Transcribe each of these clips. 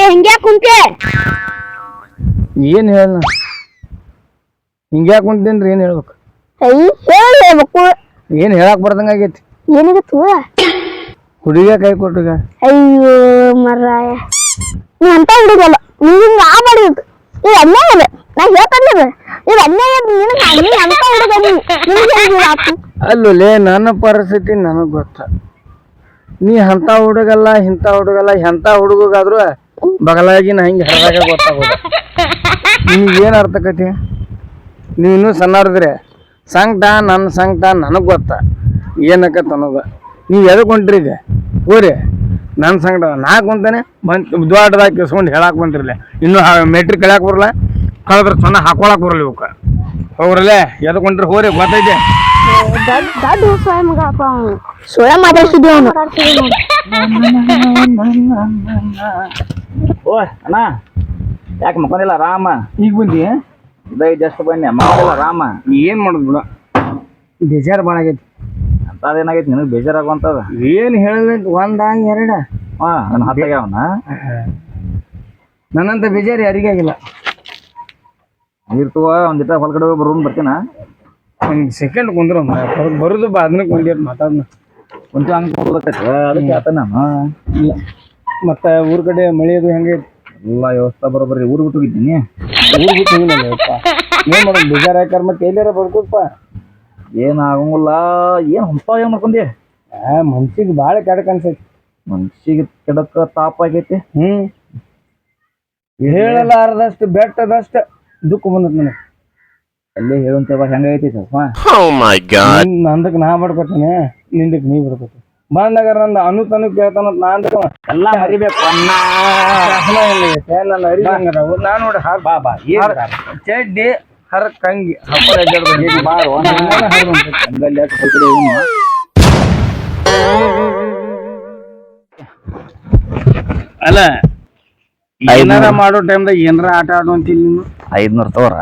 ಯಾಕಲೆ ಹಿಂಗ್ಯಾ ಕುಂತೆ ಏನ್ ಹೇಳ ಹಿಂಗ್ಯಾಕ್ ಕುಂತೀನ್ರಿ ಏನ್ ಹೇಳ್ಬೇಕು? ಐ ಹೇಳ್ಬೇಕು. ಏನ್ ಹೇಳಕ್ ಬರ್ದಂಗ ಆಗೈತಿ? ಏನಿಗತ್ತು? ಹುಡುಗ ಕೈ ಕೊಟ್ಟಗ? ಅಯ್ಯೋ ಮರಾಯ. ನೀ ಅಂತ ಹುಡುಗಲ್ಲ. ನೀ ಹಿಂಗ ಆ ಮಾಡಿದ್ದು. ಇದು ಅನ್ಯಾಯ ಇದೆ ನಾ ಹೇಳ್ತಂದಿಲ್ಲ ಇದು ಅನ್ಯಾಯ ನೀನು ನೀ. ಅಂತ ಹುಡುಗ ಅಲ್ಲೋಲೆ ನನ್ನ ಪರಿಸ್ಥಿತಿ ನನಗ್ ಗೊತ್ತ. ನೀ ಅಂತ ಹುಡುಗಲ್ಲ ಇಂಥ ಹುಡುಗಲ್ಲ ಎಂಥ ಹುಡುಗಾದ್ರು ಬಗಲಾಗಿ ನಾ ಹಿಂಗೆ ಹರಿದಾಗ ಗೊತ್ತಾಗೋದು. ನಿಮ್ಗೆ ಏನು ಅರ್ಥಕತಿ ನೀವು ಇನ್ನೂ ಸಣ್ಣವ್ರಿದ್ರೆ ಸಂಕಟ ನನ್ನ ಸಂಕಟ ನನಗೆ ಗೊತ್ತ. ಏನಕ್ಕತ್ತ ಅನ್ನೋದು. ನೀವು ಎದಕ್ಕೆ ಈಗ? ಹೋರಿ. ನನ್ನ ಸಂಕಟ ನಾ ಕುಂತಾನೆ ಬಂದು ದ್ವಾಟದಾಗ ಕೆಸ್ಕೊಂಡು ಹೇಳಕ್ಕೆ ಬಂತಿರಲಿ ಇನ್ನೂ ಮೆಟ್ರಿಕ್ ಕಳ್ಯಾಕೆ ಬರಲ್ಲ. ಕಳೆದ್ರೆ ಸಣ್ಣ ಹಾಕೊಳಕ್ಕೆ ಬರಲಿ ಇವಕ್ಕೆ ಹೋಗ್ರಲ್ಲೇ ಎದಕ್ಕೆ ಹೊಂಟ್ರಿ ಹೋರಿ ಗೊತ್ತೈತೆ? ಅವನು ಅವನು ಓ ಅಣ್ಣ. ಯಾಕೆ ಮಕ್ಕೊಂಡಿಲ್ಲ? ರಾಮ. ಈಗ ಬಂದಿ ಇದಾಗ ಜಸ್ಟ್ ಬನ್ನಿ. ಮಾಡಿಲ್ಲ ರಾಮ. ಏನ್ ಮಾಡೋದು ಬಿಡ. ಬೇಜಾರು ಭಾಳ ಆಗೈತಿ. ಅಂತದೇನಾಗೈತಿ ನಿನಗೆ ಬೇಜಾರಾಗುವಂತದ ಏನು ಹೇಳ್ಬೇಕು ಒಂದ ಎರಡ. ಹಾ ನನ್ನ ಹತ್ತಾಗ್ಯಾವನ ನನ್ನಂತ ಬೇಜಾರು ಯಾರಿಗೆ ಆಗಿಲ್ಲ. ಇರ್ತವ ತಗೋ ಒಂದ್ ಇಟ್ಟ ಹೊಲ್ಗಡೆ ಹೋಗಿ ಬರೋನ್ ಬರ್ತೀನ? ಒಂದ್ ಸೆಕೆಂಡ್ ಕುಂದ್ರ ಬರುದು ಬಾ ಅದನ್ನ ಕುಂದಿರ್ ಮಾತಾಡ್ನ. ಕುಂತ ಹಂಗೆ ಅದಕ್ಕೆ ಆತ ನಾನು ಇಲ್ಲ. ಮತ್ತ ಊರ್ ಕಡೆ ಮಳೆ ಅದು ಹೆಂಗೆ? ಎಲ್ಲ ವ್ಯವಸ್ಥೆ ಬರೋಬ್ಬರಿ ಊರು ಬಿಟ್ಟು ಹೋಗಿದ್ದೀನಿ. ಊರ್ ಬಿಟ್ಟು ಹೋಗಿಲ್ಲಪ್ಪ ಏನ್ ಮಾಡೋದು? ಬಿಜಾರ ಹಾಕಾರ ಮತ್ತೆ ಎಲ್ಲಾರ ಬರ್ಕೋಪ್ಪ ಏನ್ ಆಗಂಗಿಲ್ಲ. ಏನ್ ಹಂಪ ಏನ್ ಮಾಡ್ಕೊಂಡಿ ಆ ಮನ್ಸಿಗೆ ಭಾಳ ಕೆಡಕ್ ಅನ್ಸೈತಿ ಮನ್ಸಿಗೆ ಕೆಡಕ ತಾಪ ಆಗೈತಿ. ಹ್ಮ್. ಹೇಳಲಾರದಷ್ಟು ಬೆಟ್ಟದಷ್ಟ ದುಃಖ ಬಂದತ್ ನನಗೆ. ಅಲ್ಲೇ ಹೇಳುವಂತ ಹೆಂಗೈತಿ ಸ್ವಲ್ಪ ನಿನ್ ನಂದಕ್ ನಾ ಮಾಡ್ಕೊತೇನೆ ನಿಂದಕ್ ನೀ ಬಡ್ಕೊತಿ ಬಂದಾಗ ನಂದ ಅನು ತನು ಕೇಳ್ತಾನಂತ ನಾನ್ ಅಂದಕ ಎಲ್ಲ ಹರಿಬೇಕು ಅಣ್ಣ ನನ್ನ ಅರಿದಂಗದವು ನಾ ನೋಡಿ ಹಾರ್ ಬಾ ಬಾ ಚಡ್ಡಿ ಹರ ಕಂಗಿ ಹಬ್ಬ. ಬಾರೋ. ಹಂಗಲ್ಲಿ? ಅಲ್ಲ ಏನಾರ ಮಾಡೋ ಟೈಮ್ದಾಗ ಏನಾರ ಆಟ ಆಡು ಅಂತೀನಿ ನೀನು ಐದ್ನೂರ್ ತೋರ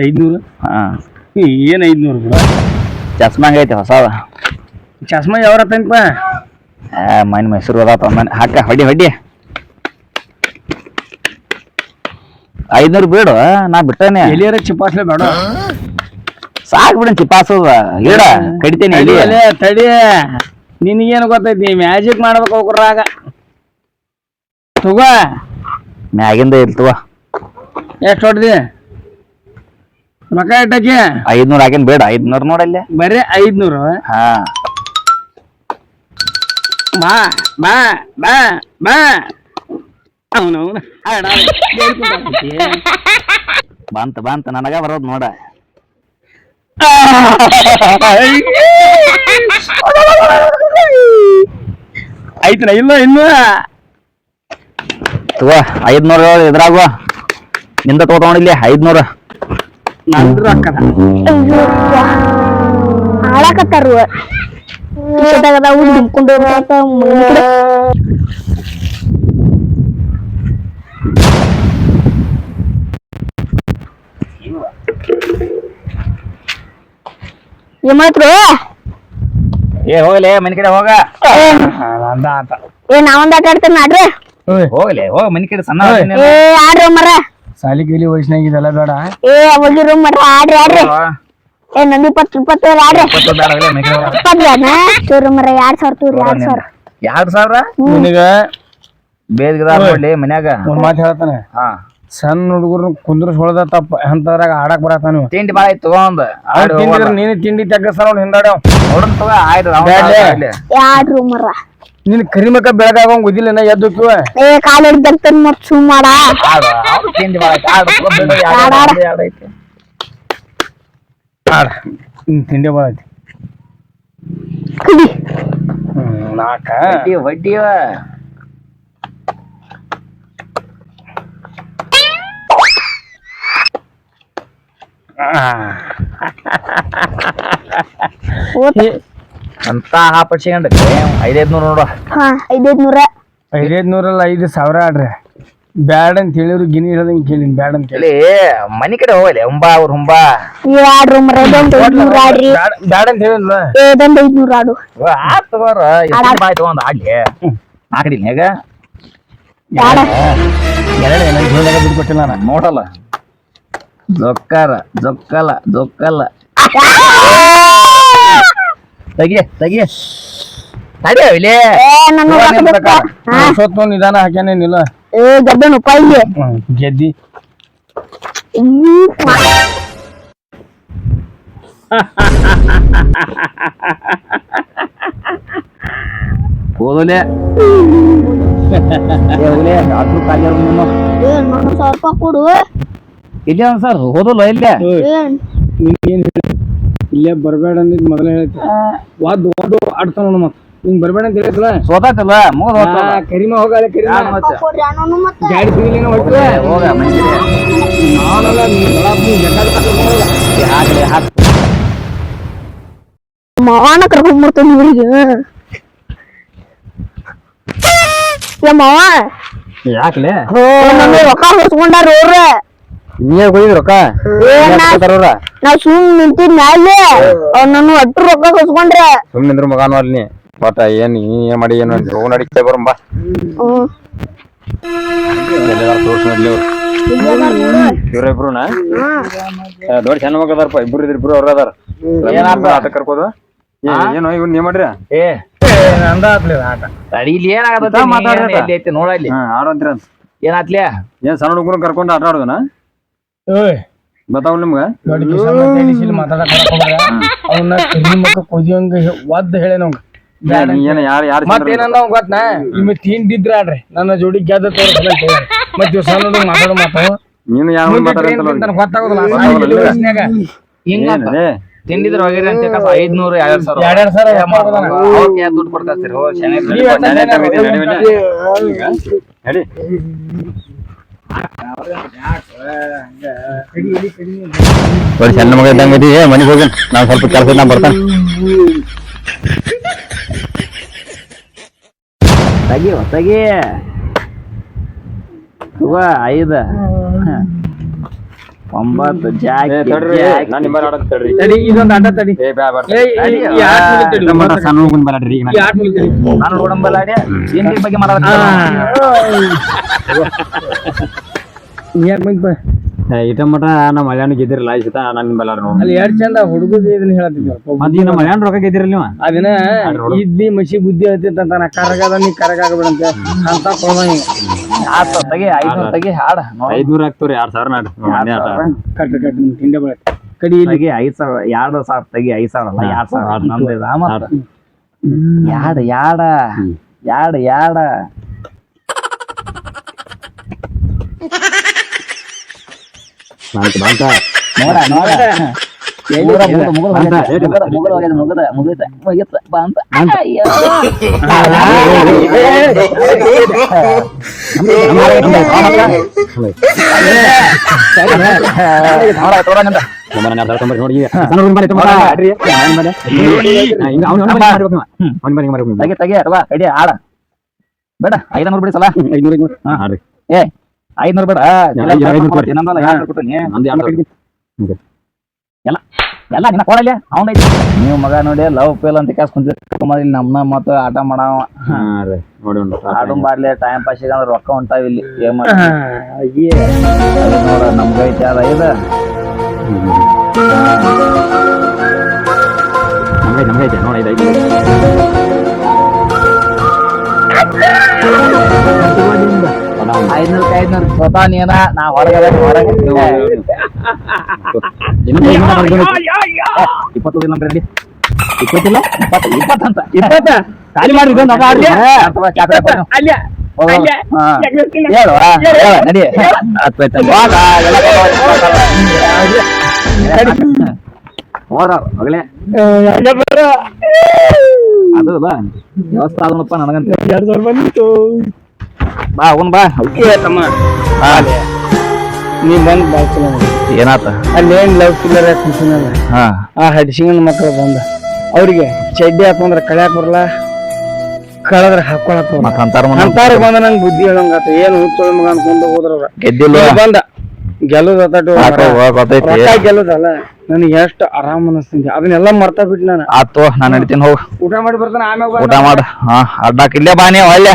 ಐದ್ನೂರು ಹಾ ಏನು ಐದ್ನೂರು ಬಿಡ ಚಸ್ಮಾ ಐತಿ ಹೊಸದ ಚಸ್ಮಾ ಯಾವ್ರ ತಂಪ ಮನೆ ಮೈಸೂರು ಅದಾತ ಮನೆ. ಹಾಕ ಹೊಡಿ ಹೊಡಿ ಐದ್ನೂರು ಬೇಡ ನಾ ಬಿಟ್ಟೇನೆ. ಎಲಿಯರ ಚಿಪಾಸ್ಲೆ ಬೇಡ. ಸಾಕ್ ಬಿಡನ್ ಚಿಪಾಸದ ಹೇಳ ಕಡಿತೇನೆ ಅಲ್ಲೇ ತಡಿ ನಿನಗೇನು ಗೊತ್ತೈತಿ ಮ್ಯಾಜಿಕ್ ಮಾಡ್ಬೇಕು ಹೋಗ್ರಾಗ ತಗೋ. ಮ್ಯಾಗಿಂದ ಇಲ್ತವ ಎಷ್ಟು ಹೊಡ್ದಿ? ರೊಕ್ಕ ಇಟ್ಟಕ್ಕೆ ಐದ್ನೂರ್ ಹಾಕಿನ್ ಬೇಡ ಐದ್ನೂರ್ ನೋಡಲ್ಲೇ ಬರೀ ಐದ್ನೂರು. ಹಾ. ಬಾ ಬಾ ಬಾ ಬಾ. ಅವನವನು ಬಂತ ಬಂತ ನನಗ ಬರೋದು ನೋಡ. ಐತನ ಇಲ್ಲ ಇನ್ನು ತಗೋ ಐದ್ನೂರ ಇದ್ರಾಗು ನಿಂದ ತಗೋತಗೊಂಡಿಲ್ಲಿ ಐದ್ನೂರ. ನಂದು ರೊಕ್ಕದ ಅಯ್ಯೋ ಹಾಳಾಕತ್ತಾರು ಇಷ್ಟದಾಗದ ದಿಂಬ್ಕೊಂಡು ಹೋಗ್ಬೇಕಂತ ಮಗನ ಕಡೆ. ಏನ್ ಮಾಡ್ತ್ರು ಏ ಹೋಗ್ಲಿ ಮನಿ ಕಡೆ ಹೋಗ ನಂದ ಆತ ಏ ನಾವೊಂದ್ ಆಟ ಆಡ್ತೇನೆ ಆಡ್ರಿ ಹೋಗ್ಲಿ ಹೋಗ ಮನಿ ಕಡೆ ಸಣ್ಣ ಅದೀನಿ. ಏ ಆಡ್ರಿ ಮರ ಸಾಲಿ ಕೀಲಿ ವಯಸ್ಸಿನಾಗ ಇದೆಲ್ಲ ಬೇಡ ಏ ಹೋಗಿರು ಮರ ಆಡ್ರಿ ಆಡ್ರಿ ಏ ನಂದು ಇಪ್ಪತ್ತು ಇಪ್ಪತ್ತು ಆಡ್ರಿ ಇಪ್ಪತ್ತು ಬೇಡ ಹೋಗ್ಲಿ, ಮನಿ ಕಡೆ ಹೋಗ. ಇಪ್ಪತ್ತು ಜನ ತೋರಿ ಮರ ಎರಡ್ ಸಾವಿರ ತೋರಿ ಎರಡ್ ಸಾವಿರ. ಎರಡ್ ಸಾವಿರ? ನಿನಗ ಬೇದ್ಗದ ನೋಡ್ಲಿ ಮನ್ಯಾಗ. ಒಂದ್ ಮಾತು ಹೇಳ್ತಾನೆ. ಹಾ. ಸಣ್ಣ ಹುಡುಗರು ಕುಂದ್ರಸ್ ಹೊಳ್ದ ತಪ್ಪ. ಅಂತದ್ರಾಗ ಆಡಕ್ ಬರತ್ತ ನೀವು ತಿಂಡಿ ಬಾಳ ಐತಿ ತಗೊಂಡ್ ಅವ್ನ್ ತಿಂದಿದ್ರ ನೀನು ತಿಂಡಿ ತೆಗ್ಗಸ ನೋಡಿ ಹಿಂದಾಡ್ಯಾವ ನೋಡನ್ ತಗೋ ಆಯ್ತು ಅವ್ನ್ ಬ್ಯಾಡ್ಲೆ. ಮರ. ನಿನ್ ಕರಿಮಕ್ಕ ಬೆಳಗಾಗ ಗೊತ್ತಿಲ್ಲ ಎದ್ದು ಕಾಲ ಏ ಕಾಲ್ ಹಿಡ್ದಂತ ಮತ್ ಸುಮ್ ಮಾಡ. ತಿಂಡಿ ಬಾಳ ಐತಿ ಆಡು, ಐತಿ. ಆಡ ಹ್ಮ್ ತಿಂಡಿ ಭಾಳ ಐತಿ. ಕುಡಿ ಹ್ಮ್ ನಾಕ. ವಡ್ಡಿವ ಓತ್. ಅಂತ ಹಾಪಡ್ಸಿಕೊಂಡ್ ಐದೈದ್ನೂರು ನೋಡು. ಹಾ ಐದೈದ್ ನೂರ ಐದೈದ್ ನೂರಲ್ಲ ಐದು ಸಾವಿರ ಆಡ್ರಿ. ಬ್ಯಾಡ ಅಂತ ಹೇಳಿದ್ರು ಗಿನಿ ಹಿಡ್ದಂಗೆ ಕೇಳಿನ್ ಬ್ಯಾಡ ಅಂತ ಹೇಳಿ ಮನಿ ಕಡೆ ಹೋಗಲಿ ಹುಂಬಾ ಅವ್ರ ಹುಂಬಾ? ಆಡ್ರು ಮರ ಇದೊಂದ್ ಐದ್ ನೂರ ಆಡ್ರಿ. ಬ್ಯಾಡ ಬ್ಯಾಡ ಅಂತ ಹೇಳಿಲ್ಲ ಇದೊಂದ್ ಆಡು. ಆ ತಗೋರ ಎಷ್ಟು ಬಾಯ್ ಆಗ್ಲಿ. ಆಕಡಿ ಹೇಗ ಈಗ ಬ್ಯಾಡ ಎರಡು ಜೀವನದಾಗ ಬಿಟ್ಕೊಟ್ಟಿಲ್ಲ ನಾನು ನೋಡಲ್ಲ. ಜೊಕ್ಕಾರ ಜೊಕ್ಕಲ್ಲ ಜೊಕ್ಕಲ್ಲ ತೆಗಿ ತೆಗಿ ತಡಿ ಇಲ್ಲೇ? ಏ ನನ್ನ ರೊಕ್ಕ ಬೇಕಾ? ಹಾ. ಸೊತ್ತು ನಿಧಾನ ಹಾಕ್ಯಾನೇನಿಲ್ಲ ಏ ಗದ್ದೆನು ಪೈಗೆ ಹ್ಮ್ ಗೆದ್ದಿ. ಹೋದಲೆ ಹೋಗ್ಲೆ ಅದ್ರ ಕಾಲಿ ಅವ್ರು ನೀನು ಏ ನನ್ನ ಸಾವಿರ ರೂಪಾಯಿ ಕೊಡು. ಇಲ್ಲೇ ಸರ್ ಹೋದಲ್ಲ ಇಲ್ಲೇ? ಏನ್? ಇಲ್ಲೇ ಬರಬೇಡ ಅಂದಿದ್ ಮೊದಲೇ ಹೇಳ್ತೀನಿ ವಾದ್ ವಾದು ಆಡ್ತಾನ ನೋಡು ಮತ್ ಬರ್ಬೇಡ ಅಂತ ಹೇಳಿದ್ಲ ಸೋತಾತಲ್ಲ ಮುಗಿದ್ ಹೋಗ್ತಲ್ಲ ಕರಿಮ ಹೋಗಲ್ಲ ಕರಿಮ. ಗಾಡಿ ಸಿಗಲಿನ ಹೊಟ್ಟೆ ಹೋಗ ಮಂಜಿಗೆ ನಾನಲ್ಲ ನೀ ಒಳಗ್ ನೀ ಬೇಕಾದ್ ಕರ್ಕೊಂಡ್ ಮಾವನ ಕರ್ಕೊಂಡ್ಬಿಡ್ತೀನಿ ಇವ್ರಿಗೆ ಏ ಮಾವ ಯಾಕ್ಲೆ ರೊಕ್ಕ ಹೊಸ್ಕೊಂಡಾರ ಅವ್ರ. ನೀ ಹೋಗಿದ್ ರೊಕ್ಕ? ತರೋರ ನಾ ಸುಮ್ ನಿಂತಿದ್ ಅಲ್ಲಿ ಅವ್ರ ನನ್ನ ಒಟ್ಟು ರೊಕ್ಕ ಹೊಸ್ಕೊಂಡ್ರ ಸುಮ್ಮನೆ ನಿಂದ್ರ ಮಗಾನು ಅಲ್ಲಿ ಬಟ್ ಏನ್ ಏನ್ ಮಾಡಿ ಏನು ಹೋಗಿ ನಡಿತೆ ಬರಂಬ ಇವ್ರ ಇಬ್ರುನ? ದೊಡ್ಡ ಸಣ್ಣ ಮಗ ಅದಾರಪ್ಪ ಇಬ್ರು ಇದ್ರ ಇಬ್ರು ಅವ್ರ ಅದಾರ? ಆಟ ಕರ್ಕೋದು? ಏನು ಇವ್ನ ನೀವ್ ಮಾಡ್ರಿ? ಏ ಅಂದ ಆತ್ಲಿ ಆಟ. ಇಲ್ಲಿ ಏನಾಗತ್ತ ಮಾತಾಡ್ರಿ ಐತಿ ನೋಡ ಇಲ್ಲಿ. ಅಂತ? ಏನಾತ್ಲೆ ಏನ್ ಸಣ್ಣ ಹುಡುಗರು ಕರ್ಕೊಂಡು ಆಟ ಆಡೋದನ? ಬತಾವಲ್ ನಿಮ್ಗ? ಅವನ್ನ ಕರಿ ಮಕ್ಕ ಕೊದಿಯಂಗ ಒದ್ದ ಹೇಳಿ ಮತ್ತೇನಂದ ಅವ್ ಗೊತ್ತಾ? ಇವ್ ತಿಂಡಿದ್ರ ಆಡ್ರಿ. ನನ್ನ ಜೋಡಿ ಗೆದ್ದ ತೋರಿಸ್ಲ ಮತ್ತೆ ಇವ್ ಸಣ್ಣ ಹುಡುಗ ಮಾತಾಡೋ ಮಾತಾವ ನೀನು ಯಾವ ಗೊತ್ತಾಗೋದಿಲ್ಲ. ಹಿಂಗ ತಿಂಡಿದ್ರ ಹೋಗಿರಿ ಅಂತ ಕಸ ಐದ್ನೂರು ಎರಡ್ ಸಾವಿರ. ಸಾವಿರ ದುಡ್ಡು ಕೊಡ್ತಾಸ್ತೀರಿ ಹೋ ಸಣ್ಣ ಮಗ ಇದ್ದಂಗ ಮನೆಗೆ ಹೋಗಿ. ನಾನು ಸ್ವಲ್ಪ ಕೆಲಸ ನಾ ಬರ್ತಾನೆ. ತೆಗಿ ತೆಗಿ. ತಗೋ ಐದ. ಒಂಬತ್ತು ಜಾಕಿ ನಾನು ನಿಮ್ಮಲ್ಲಿ ಆಡೋದು ತಡಿ ಇದೊಂದ್ ತಡಿ. ಆಟ್. ಸಣ್ಣ ಹುಡುಗನ್ ಈಗ. ನಾನು. ಬಗ್ಗೆ. ಮಾತಾಡ್ತೀನಿ. ಬಂದ್. ಇಟ ಮಟ ನಮ್ಮ ಮಲ್ಯಾಣ ಗೆದ್ದಿರಲ್ಲ ಇಷ್ಟ ನಾನು ನಿಮ್ಮಲ್ಲ ನೋಡಿ ಅಲ್ಲಿ ಎರಡು ಚಂದ ಹುಡುಗದ ಇದನ್ನ ಹೇಳತ್ತಿದ್ವಿ ಮತ್ತೆ ಈಗ ನಮ್ಮ ಮಲ್ಯಾಣ ರೊಕ್ಕ ಗೆದ್ದಿರಲ್ಲ ನೀವು ಅದನ್ನ ಇದ್ದಿ ಮಸಿ ಬುದ್ಧಿ ಹೇಳ್ತಿತ್ತ ನಾ ಕರಗದ ನೀ ಕರಗಾಗಬಿಡಂತ ಅಂತ ಕೊಡ ಆತ ತಗಿ ಐದು ತಗಿ ಹಾಡ. ನೋಡು. ಐದ್ನೂರ ಹಾಕ್ತವ್ರಿ ಎರಡು ಸಾವಿರ ಸಾವಿರ. ಕಟ್ ಕಟ್ ನಿಮ್ ತಿಂಡೆ ಬೆಳೆ ಕಡಿ ಇಲ್ಲಿ. ಐದು ಸಾವಿರ ಎರಡು ಸಾವಿರ ತಗಿ ಐದು ಸಾವಿರ ಅಲ್ಲ ಎರಡು ಸಾವಿರ. ನಮ್ದು ಮತ್ತ. ಯಾಡ ಯಾಡ ಯಾಡ ಯಾಡ ನೋಡ ನೋಡ ಮುಗ್ದ, ಮುಗ್ದ, ಮುಗ್ದ ಹೋಗೈತೆ. ಮುಗ್ದ, ಮುಗ್ದ ಹೋಗೈತೆ, ಮುಗ್ದ, ಮುಗ್ದ, ಮುಗೀತು, ಅಂತ. ಅಯ್ಯೋ. ನೋಡ, ಆಡ. ಬೇಡ ಐದನೂರು ಬಿಡಿ ಸಲ. ಏ ಐದ್ನೂರು ಬೇಡ. ಎಲ್ಲ ಎಲ್ಲ ನಿನ್ನ ಕೊಡಲ್ಲ ಅವನ ನೀವು ಮಗ ನೋಡಿ ಲವ್ ಫೇಲ್ ಅಂತ ಕಾಸ್ ಕುಂತಿರ್ತ ಇಲ್ಲಿ ನಮ್ನ ಮತ್ತ ಆಟ ಮಾಡವ. ಆಡು ಮಾಡ್ಲಿ ಟೈಮ್ ಪಾಸ್ ಅಂದ್ರೆ ರೊಕ್ಕ ಹೊಂಟಾವ ಇಲ್ಲಿ. ಏನ್ ಮಾಡಿ ನೋಡ ನಮ್ಗ ಐತಿ ಅದ ಇದ ಐದ್ನೂರ್ ಐದ್ನೂರ್ ಸ್ವತಃ ನೀನ ನಾ ಹೊರಗಡೆ ಹೊರಗೆ ಇಪ್ಪತ್ತು ಇಪ್ಪತ್ತಿಲ್ಲ? ಇಪ್ಪತ್ತಂತ ಖಾಲಿ ಮಾಡಿ ಇದೊಂದು ಆಡ್ಲಿ ಅಲ್ಲೇ ನಡಿ. ಹತ್ತು ಅದು ಅಲ್ಲ ವ್ಯವಸ್ಥೆ ಆದನಪ್ಪ ನನಗಂತ. ಎರಡು ಸಾವಿರ ಬಂದಿತ್ತು ಬಾ ಅವನ್ ಬಾ. ಏ ತಮ್ಮ ಹಾ. ನೀ ಬಂದ್ ಬಾ ಚಲೋ. ಏನಾತ? ಅಲ್ಲಿ ಏನ್ ಲವ್ ಕಿಲ್ಲರ್ ಕುಂತಿನಲ್ಲ ಹಾ. ಆ ಹಡ್ಸಿಂಗನ ಮಕ್ಕಳು ಬಂದ. ಅವ್ರಿಗೆ ಚಡ್ಡಿ ಹಾಕೊಂಡ್ರೆ ಕಳ್ಯಾಕ್ ಬರಲ್ಲ ಕಳದ್ರ ಹಾಕೊಳಕ್ ಅಂತಾರ ಬಂದ ನಂಗೆ ಬುದ್ಧಿ ಹೇಳಂಗಾತ ಏನು ಹುಚ್ಚೊಳ ಮಗ ಅನ್ಕೊಂಡು ಹೋದ್ರ ಗೆದ್ದಿಲ್ಲ ಬಂದ. ಗೆಲ್ಲುದ ಗೊತ್ತೈತಿ. ರೊಕ್ಕ ಗೆಲ್ಲುದಲ್ಲ. ನನಗೆ ಎಷ್ಟು ಆರಾಮ್ ಅನಿಸ್ತೀನಿ ಅದನ್ನೆಲ್ಲ ಮರ್ತಾ ಬಿಟ್ಟು ನಾನು. ಆತು ನಾನು ನಡಿತೀನಿ ಹೋಗು. ಊಟ ಮಾಡಿ ಬರ್ತಾನೆ ಆಮೇಲೆ ಊಟ ಮಾಡ. ಹಾ ಅಡ್ಡಾಕಿಲ್ಲೇ ಬಾ ನೀವು ಒಳ್ಳೆ